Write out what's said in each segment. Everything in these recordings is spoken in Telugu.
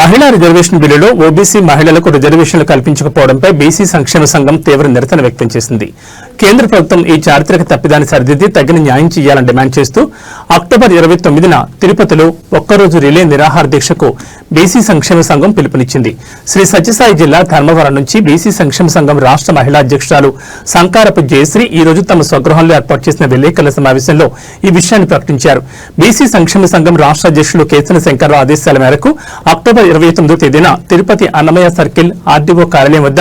మహిళా రిజర్వేషన్ బిల్లులో ఓబీసీ మహిళలకు రిజర్వేషన్లు కల్పించకపోవడంపై బీసీ సంక్షేమ సంఘం తీవ్ర నిరసన వ్యక్తం చేసింది. కేంద్ర ప్రభుత్వం ఈ చారిత్రక తప్పిదాన్ని సరిదిద్ది తగిన న్యాయం చేయాలని డిమాండ్ చేస్తూ అక్టోబర్ ఇరవై తొమ్మిదిన తిరుపతిలో ఒక్కరోజు రిలే నిరాహార దీక్షకు బీసీ సంక్షేమ సంఘం పిలుపునిచ్చింది. శ్రీ సత్యసాయి జిల్లా ధర్మవరం నుంచి బీసీ సంక్షేమ సంఘం రాష్ట్ర మహిళా అధ్యక్షురాలు సంకారపు జయశ్రీ ఈ రోజు తమ స్వగృహంలో ఏర్పాటు చేసిన విలేకరుల సమావేశంలో ఈ విషయాన్ని ప్రకటించారు. బీసీ సంక్షేమ సంఘం రాష్ట్ర అధ్యక్షులు కేసన శంకర్రావు ఆదేశాల మేరకు అక్టోబర్ ఇరవై తొమ్మిదో తేదీన తిరుపతి అన్నమయ్య సర్కిల్ ఆర్డీఓ కార్యాలయం వద్ద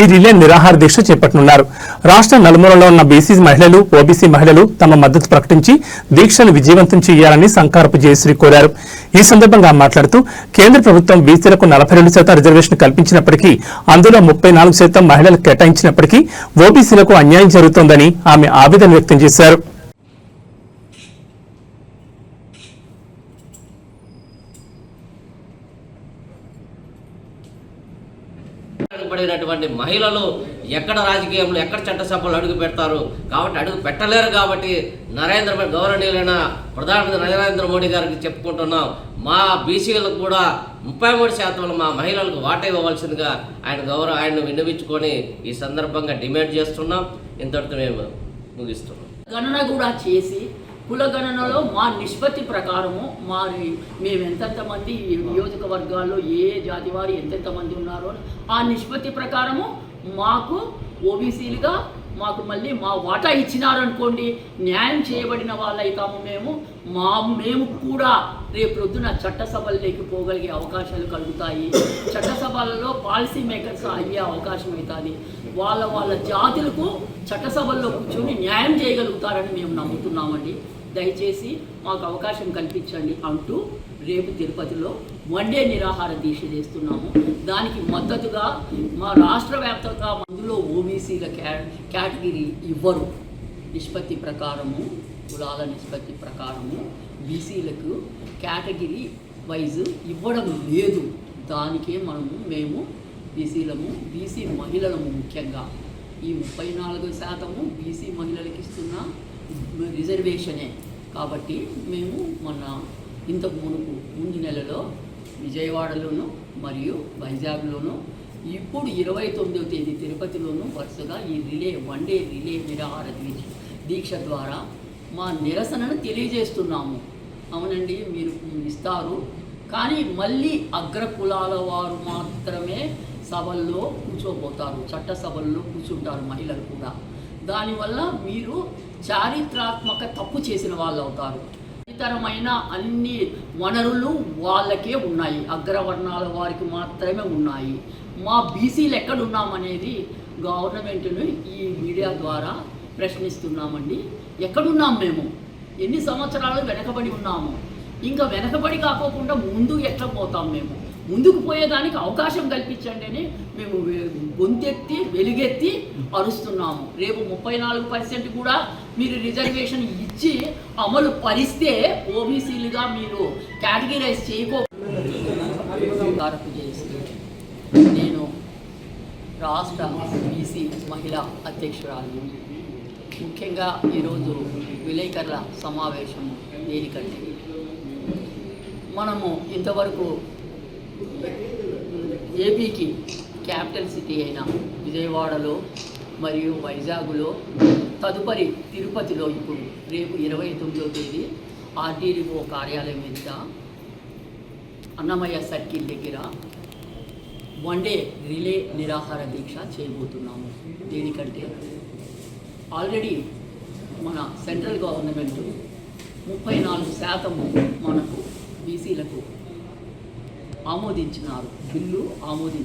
ఈ రిలే నిరాహార దీక్ష చేపట్టనున్నారు. రాష్ట్ర నలుమూలలో ఉన్న బీసీ మహిళలు ఓబీసీ మహిళలు తమ మద్దతు ప్రకటించి దీక్షను విజయవంతం చేయాలని సంకారపు జయశ్రీ కోరారు. ఈ సందర్భంగా మాట్లాడుతూ కేంద్ర ప్రభుత్వం బీసీలకు నలభై రెండు శాతం రిజర్వేషన్ కల్పించినప్పటికీ అందులో ముప్పై నాలుగు శాతం మహిళలు కేటాయించినప్పటికీ ఓబీసీలకు అన్యాయం జరుగుతోందని ఆమె ఆవేదన వ్యక్తం చేశారు. పడినటువంటి మహిళలు ఎక్కడ రాజకీయంలో ఎక్కడ చట్టసభలు అడుగు పెడతారు? కాబట్టి అడుగు పెట్టలేరు కాబట్టి నరేంద్ర మోడీ గౌరవనీయులైన ప్రధానమంత్రి నరేంద్ర మోడీ గారికి చెప్పుకుంటున్నాం. మా బీసీలకు కూడా ముప్పై మూడు శాతంలో మా మహిళలకు వాటా ఇవ్వవలసిందిగా ఆయన గౌరవ ఆయన విన్నవించుకొని ఈ సందర్భంగా డిమాండ్ చేస్తున్నాం. ఇంతటితో మేము ముగిస్తున్నాం. గణన కూడా చేసి కులగణనలో మా నిష్పత్తి ప్రకారము మా మేము ఎంతెంత మంది నియోజకవర్గాల్లో ఏ ఏ జాతి వారు ఎంతెంత మంది ఉన్నారో ఆ నిష్పత్తి ప్రకారము మాకు ఓబీసీలుగా మాకు మళ్ళీ మా వాటా ఇచ్చినారనుకోండి న్యాయం చేయబడిన వాళ్ళైతాము మేము. మా మేము కూడా రేపు ప్రొద్దున చట్టసభల్లోకి పోగలిగే అవకాశాలు కలుగుతాయి. చట్టసభలలో పాలసీ మేకర్స్ అయ్యే అవకాశం అవుతుంది వాళ్ళ వాళ్ళ జాతులకు చట్టసభల్లో కూర్చొని న్యాయం చేయగలుగుతారని మేము నమ్ముతున్నామండి. దయచేసి మాకు అవకాశం కల్పించండి అంటూ రేపు తిరుపతిలో వన్ డే నిరాహార దీక్ష చేస్తున్నాము. దానికి మద్దతుగా మా రాష్ట్ర వ్యాప్తంగా మందులో ఓబీసీల క్యా కేటగిరీ ఇవ్వరు. నిష్పత్తి ప్రకారము కులాల నిష్పత్తి ప్రకారము బీసీలకు కేటగిరీ వైజ్ ఇవ్వడం లేదు. దానికే మనము మేము బీసీలము బీసీ మహిళలము ముఖ్యంగా. ఈ ముప్పై నాలుగు శాతము బీసీ మహిళలకు ఇస్తున్నా రిజర్వేషనే. కాబట్టి మేము మొన్న ఇంతకు మునుపు ముందు నెలలో విజయవాడలోను మరియు వైజాగ్లోను ఇప్పుడు ఇరవై తొమ్మిదవ తేదీ తిరుపతిలోను వరుసగా ఈ రిలే వన్ డే రిలే నిరాహార దీక్ష దీక్ష ద్వారా మా నిరసనను తెలియజేస్తున్నాము. అవునండి మీరు ఇస్తారు. కానీ మళ్ళీ అగ్ర కులాల వారు మాత్రమే సభల్లో కూర్చోబోతారు. చట్ట సభల్లో కూర్చుంటారు మహిళలు కూడా. దానివల్ల మీరు చారిత్రాత్మక తప్పు చేసిన వాళ్ళు అవుతారు ఇతరమైన అన్ని వనరులు వాళ్ళకే ఉన్నాయి. అగ్రవర్ణాల వారికి మాత్రమే ఉన్నాయి. మా బీసీలు ఎక్కడున్నామనేది గవర్నమెంట్ను ఈ మీడియా ద్వారా ప్రశ్నిస్తున్నామండి. ఎక్కడున్నాం మేము? ఎన్ని సంవత్సరాలు వెనకబడి ఉన్నాము? ఇంకా వెనకబడి కాకోకుండా ముందు ఎట్లా పోతాం మేము? ముందుకు పోయేదానికి అవకాశం కల్పించండి అని మేము గొంతెత్తి వెలుగెత్తి అరుస్తున్నాము. రేపు ముప్పై నాలుగు పర్సెంట్ కూడా మీరు రిజర్వేషన్ ఇచ్చి అమలు పరిస్తే ఓబీసీలుగా మీరు కేటగిరైజ్ చేయకో చేసి నేను రాష్ట్ర బీసీ మహిళా అధ్యక్షురాలు ముఖ్యంగా ఈరోజు విలేకరుల సమావేశం దేనికంటే మనము ఇంతవరకు ఏపీకి క్యాపిటల్ సిటీ అయిన విజయవాడలో మరియు వైజాగ్లో తదుపరి తిరుపతిలో ఇప్పుడు రేపు ఇరవై తొమ్మిదో తేదీ ఆర్డీడీఓ కార్యాలయం ఎదుట అన్నమయ్య సర్కిల్ దగ్గర వన్ డే రిలే నిరాహార దీక్ష చేయబోతున్నాము. దేనికంటే ఆల్రెడీ మన సెంట్రల్ గవర్నమెంట్ ముప్పై నాలుగు శాతము మనకు బీసీలకు ఆమోదించినారు. బిల్లు ఆమోదించారు